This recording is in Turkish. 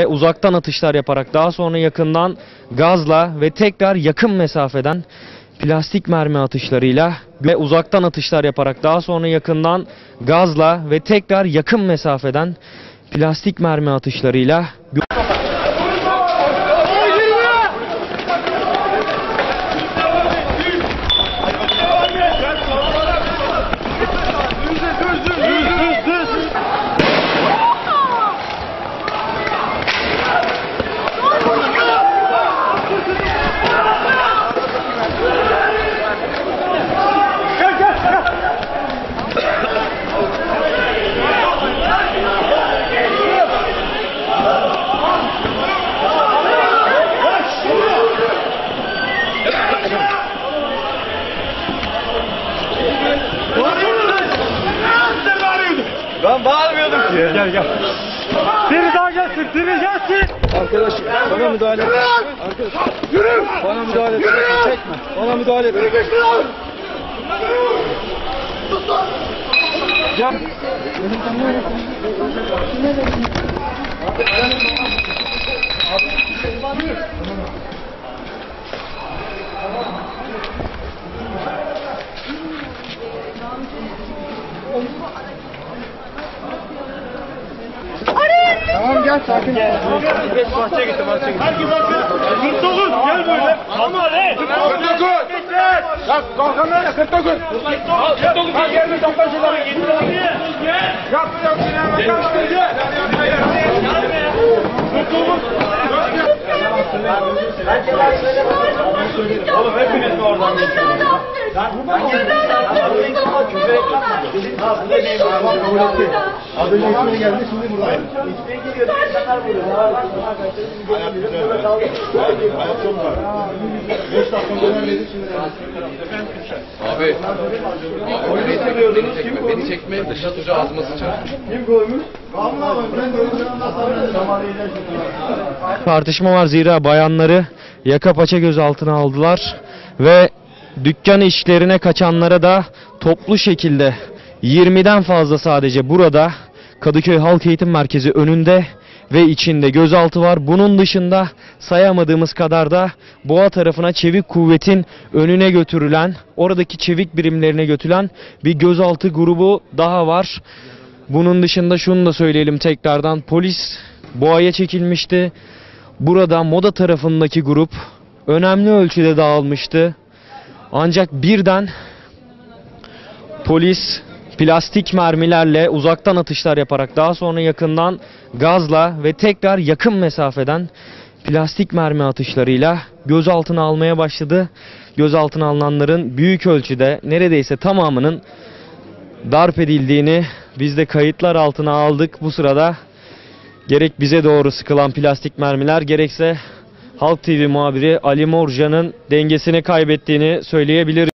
Ve uzaktan atışlar yaparak daha sonra yakından gazla ve tekrar yakın mesafeden plastik mermi atışlarıyla ve uzaktan atışlar yaparak daha sonra yakından gazla ve tekrar yakın mesafeden plastik mermi atışlarıyla Ben bağırmıyordum ki. Gel gel. Biri daha gelsin, biri gelsin. Arkadaş bana müdahale et. Arkadaş yürü. Bana müdahale et. Çekme. Bana müdahale et. Gel. Tamam gel sakin ol. Geç bahçeye gitti bahçeye gitti. Herkes bahçeye. 49 gel böyle. Ama ne? 49. Kalk kalkan öyle 49. 49. Kalk yerine topla şunları. Yap yap yine Oğlum hepiniz oradan geçiyorsunuz? Az önce İsmail geldi şimdi abi beni çekme, beni çekme, beni çekme, dışa tuca ağzıma sıçar. Kim koymuş? Kamil abi ben görüntüden nasıl alırım? tartışma var zira bayanları yaka paça gözaltına aldılar ve dükkan işlerine kaçanlara da toplu şekilde 20'den fazla sadece burada Kadıköy Halk Eğitim Merkezi önünde ve içinde gözaltı var. Bunun dışında sayamadığımız kadar da Boğa tarafına çevik kuvvetin önüne götürülen, oradaki çevik birimlerine götürülen bir gözaltı grubu daha var. Bunun dışında şunu da söyleyelim tekrardan. Polis Boğa'ya çekilmişti. Burada Moda tarafındaki grup önemli ölçüde dağılmıştı. Ancak birden polis plastik mermilerle uzaktan atışlar yaparak daha sonra yakından gazla ve tekrar yakın mesafeden plastik mermi atışlarıyla gözaltına almaya başladı. Gözaltına alınanların büyük ölçüde neredeyse tamamının darp edildiğini biz de kayıtlar altına aldık. Bu sırada gerek bize doğru sıkılan plastik mermiler gerekse Halk TV muhabiri Ali Morcan'ın dengesini kaybettiğini söyleyebiliriz.